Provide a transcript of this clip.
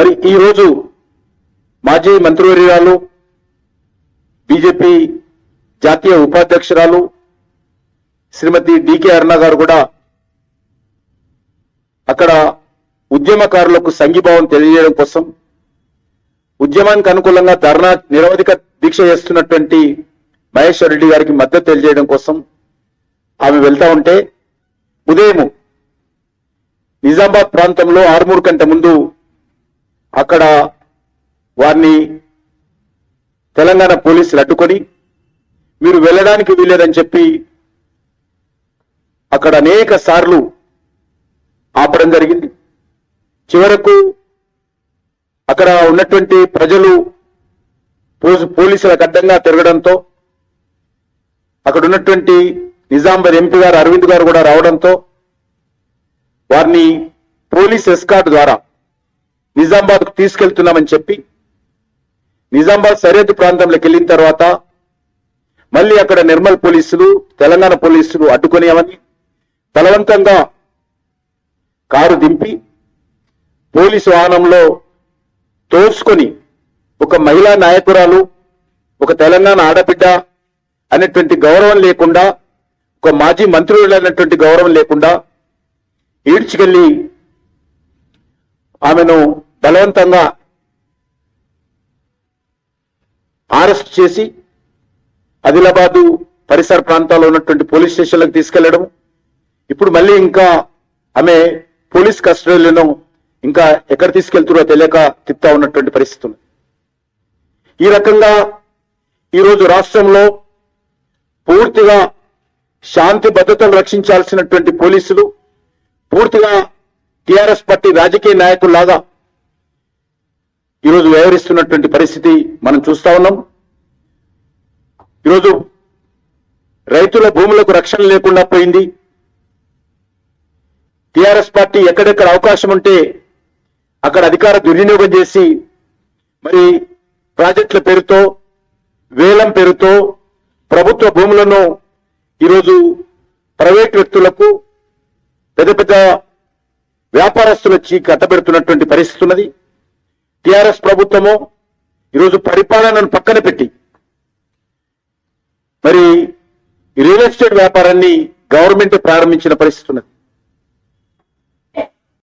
మరి ఈరోజు మాజీ మంత్రివర్యురాలు బీజేపీ జాతీయ ఉపాధ్యక్షురాలు శ్రీమతి డికే అరుణ గారు కూడా అక్కడ ఉద్యమకారులకు సంఘీభావం తెలియజేయడం కోసం ఉద్యమానికి అనుకూలంగా ధర్నా నిరవధిక దీక్ష చేస్తున్నటువంటి మహేశ్వర్ రెడ్డి గారికి మద్దతు తెలియజేయడం కోసం ఆమె వెళ్తా ఉంటే ఉదయం నిజామాబాద్ ప్రాంతంలో ఆరుమూరు కంటే ముందు అక్కడ వారిని తెలంగాణ పోలీసులు అడ్డుకొని మీరు వెళ్ళడానికి వీల్లేదని చెప్పి అక్కడ అనేక సార్లు ఆపడం జరిగింది. చివరకు అక్కడ ఉన్నటువంటి ప్రజలు పోలీసులకు అడ్డంగా తిరగడంతో అక్కడ ఉన్నటువంటి నిజామాబాద్ ఎంపీ గారు అరవింద్ గారు కూడా రావడంతో వారిని పోలీస్ ఎస్కాట్ ద్వారా నిజామాబాద్ తీసుకెళ్తున్నామని చెప్పి నిజామాబాద్ సరిహద్దు ప్రాంతంలోకి వెళ్ళిన తర్వాత మళ్ళీ అక్కడ నిర్మల్ పోలీసులు తెలంగాణ పోలీసులు అడ్డుకునేవని బలవంతంగా కారు దింపి పోలీసు వాహనంలో తోసుకొని ఒక మహిళా నాయకురాలు ఒక తెలంగాణ ఆడబిడ్డ అనేటువంటి గౌరవం లేకుండా ఒక మాజీ మంత్రులు అనేటువంటి గౌరవం లేకుండా ఈడ్చుకెళ్ళి ఆమెను బలవంతంగా అరెస్ట్ చేసి ఆదిలాబాదు పరిసర ప్రాంతాల్లో ఉన్నటువంటి పోలీస్ స్టేషన్లకు తీసుకెళ్ళడం ఇప్పుడు మళ్ళీ ఇంకా ఆమె పోలీస్ కస్టడీలను ఇంకా ఎక్కడ తీసుకెళ్తారో తెలియక తిప్తా ఉన్నటువంటి పరిస్థితి ఉంది. ఈ రకంగా ఈరోజు రాష్ట్రంలో పూర్తిగా శాంతి భద్రతను రక్షించాల్సినటువంటి పోలీసులు పూర్తిగా టిఆర్ఎస్ పార్టీ రాజకీయ నాయకుల్లాగా ఈరోజు వ్యవహరిస్తున్నటువంటి పరిస్థితి మనం చూస్తా ఉన్నాం. ఈరోజు రైతుల భూములకు రక్షణ లేకుండా పోయింది. టిఆర్ఎస్ పార్టీ ఎక్కడెక్కడ అవకాశం ఉంటే అక్కడ అధికార దుర్వినియోగం చేసి మరి ప్రాజెక్టుల పేరుతో వేలం పేరుతో ప్రభుత్వ భూములను ఈరోజు ప్రైవేట్ వ్యక్తులకు పెద్ద పెద్ద వ్యాపారస్తులు వచ్చి కట్టబెడుతున్నటువంటి పరిస్థితి ఉన్నది. టిఆర్ఎస్ ప్రభుత్వము ఈరోజు పరిపాలనను పక్కన పెట్టి మరి రియల్ ఎస్టేట్ వ్యాపారాన్ని గవర్నమెంట్ ప్రారంభించిన పరిస్థితి ఉన్నది.